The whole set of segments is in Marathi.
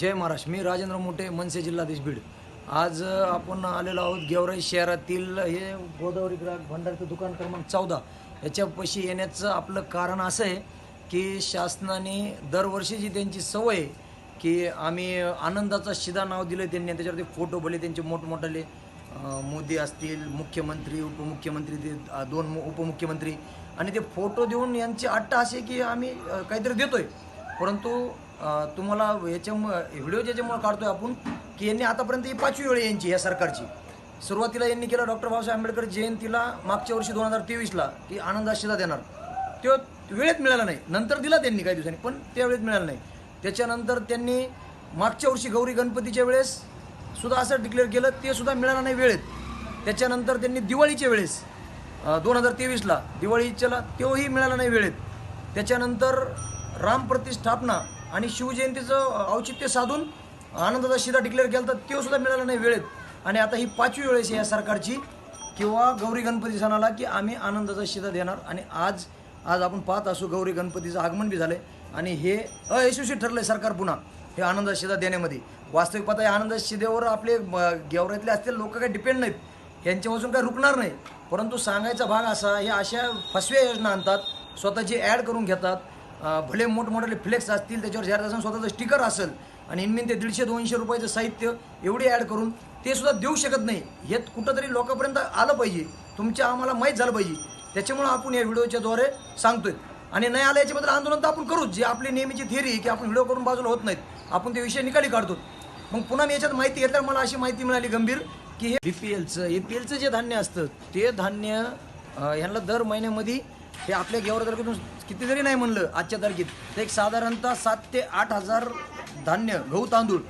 जय महाराष्ट्र. मी राजेंद्र मोठे मनसे जिल्हाधीश बीड. आज आपण आलेलो आहोत गेवराई शहरातील हे गोदावरी ग्राहक भंडारचं दुकान क्रमांक चौदा. याच्यापाशी येण्याचं आपलं कारण असं आहे की शासनाने दरवर्षी जी त्यांची सवय आहे की आम्ही आनंदाचा शिदा नाव दिलं त्यांनी त्याच्यावरती फोटो भले त्यांचे मोठमोठाले मोदी असतील मुख्यमंत्री उपमुख्यमंत्री ते दोन मु- उपमुख्यमंत्री. आणि ते फोटो देऊन यांची अट्टा असे की आम्ही काहीतरी देतोय. परंतु तुम्हाला याच्यामुळं व्हिडिओ ज्याच्यामुळे काढतोय आपण की यांनी आतापर्यंत ही पाचवी वेळ यांची या सरकारची. सुरुवातीला यांनी केलं डॉक्टर बाबासाहेब आंबेडकर जयंतीला मागच्या वर्षी दोन हजार तेवीसला की आनंद देणार. तो वेळेत मिळाला नाही. नंतर दिला त्यांनी काही दिवसांनी पण त्या वेळेत मिळाला नाही. त्याच्यानंतर त्यांनी मागच्या वर्षी गौरी गणपतीच्या वेळेस सुद्धा असं डिक्लेअर केलं ते सुद्धा मिळालं नाही वेळेत. त्याच्यानंतर त्यांनी दिवाळीच्या वेळेस दोन हजार तेवीसला दिवाळीच्याला तोही मिळाला नाही वेळेत. त्याच्यानंतर राम प्रतिष्ठापना आणि शिवजयंतीचं औचित्य साधून आनंदाचा शिदा डिक्लेअर केला तर तो सुद्धा मिळाला नाही वेळेत. आणि आता ही पाचवी वेळेस आहे या सरकारची. किंवा गौरी गणपती सणाला की आम्ही आनंदाचा शिदा देणार. आणि आज आज आपण पाहत असू गौरी गणपतीचं आगमन बी झालंय. आणि हे अयशस्वी ठरलंय सरकार पुन्हा हे आनंदाचा शिदा देण्यामध्ये. वास्तविक पाहता या आनंदाच्या शिदेवर आपले गेवरातले असतील लोक काही डिपेंड नाहीत. यांच्यापासून काही रुकणार नाही परंतु सांगायचा भाग असा हे अशा फसव्या योजना आणतात. स्वतःची ॲड करून घेतात. भले मोठमोठाले फ्लेक्स असतील त्याच्यावर जाहिरात असेल स्वतःचं स्टिकर असेल आणि इनमिन ते दीडशे दोनशे रुपयाचं साहित्य एवढी ॲड करून ते सुद्धा देऊ शकत नाही. हे कुठंतरी लोकांपर्यंत आलं पाहिजे. तुमच्या आम्हाला माहीत झालं पाहिजे. त्याच्यामुळं आपण या व्हिडिओच्याद्वारे सांगतोय. आणि नाही आलं याच्याबद्दल आंदोलन तर आपण करूच. जे आपली नेहमीची थिअरी आहे की आपण व्हिडिओ करून बाजूला होत नाहीत आपण ते विषय निकाली काढतो. मग पुन्हा मी याच्यात माहिती घेतल्यावर मला अशी माहिती मिळाली गंभीर की हे बी पी एलचं ए पी एलचं जे धान्य असतं ते धान्य ह्यांना दर महिन्यामध्ये हे आपल्या गेवरा तालुक्यातून किती जरी नाही म्हणलं आजच्या तारखेत. तर एक साधारणतः सात ते आठ हजार धान्य गहू तांदूळ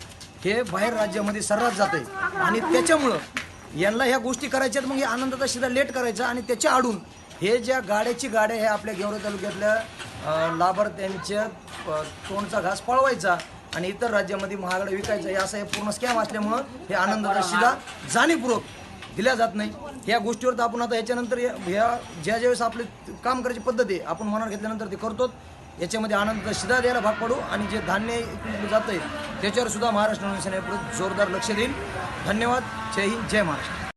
हे बाहेर राज्यामध्ये सर्रास जात आहे आणि त्याच्यामुळं यांना ह्या गोष्टी करायच्या मग हे आनंदाचा शिदा लेट करायचा आणि त्याच्या आडून हे ज्या गाड्याची गाड्या हे आपल्या गेवरे तालुक्यातल्या लाभार्थ्यांच्या तोंडचा घास पळवायचा आणि इतर राज्यामध्ये महागडा विकायचा हे असं हे पूर्ण स्कॅम असल्यामुळं हे आनंदाचा शिदा जाणीवपूर्वक दिल्या जात नाही. या गोष्टीवर तर आपण आता याच्यानंतर या ह्या ज्या ज्यावेळेस आपले काम करायची पद्धत आहे आपण मनावर घेतल्यानंतर ते करतो याच्यामध्ये आनंद शिधा द्यायला भाग पडू आणि जे धान्य जात आहे त्याच्यावर सुद्धा महाराष्ट्र नवसेना जोरदार लक्ष देईल धन्यवाद. जय हिंद. जय महाराष्ट्र.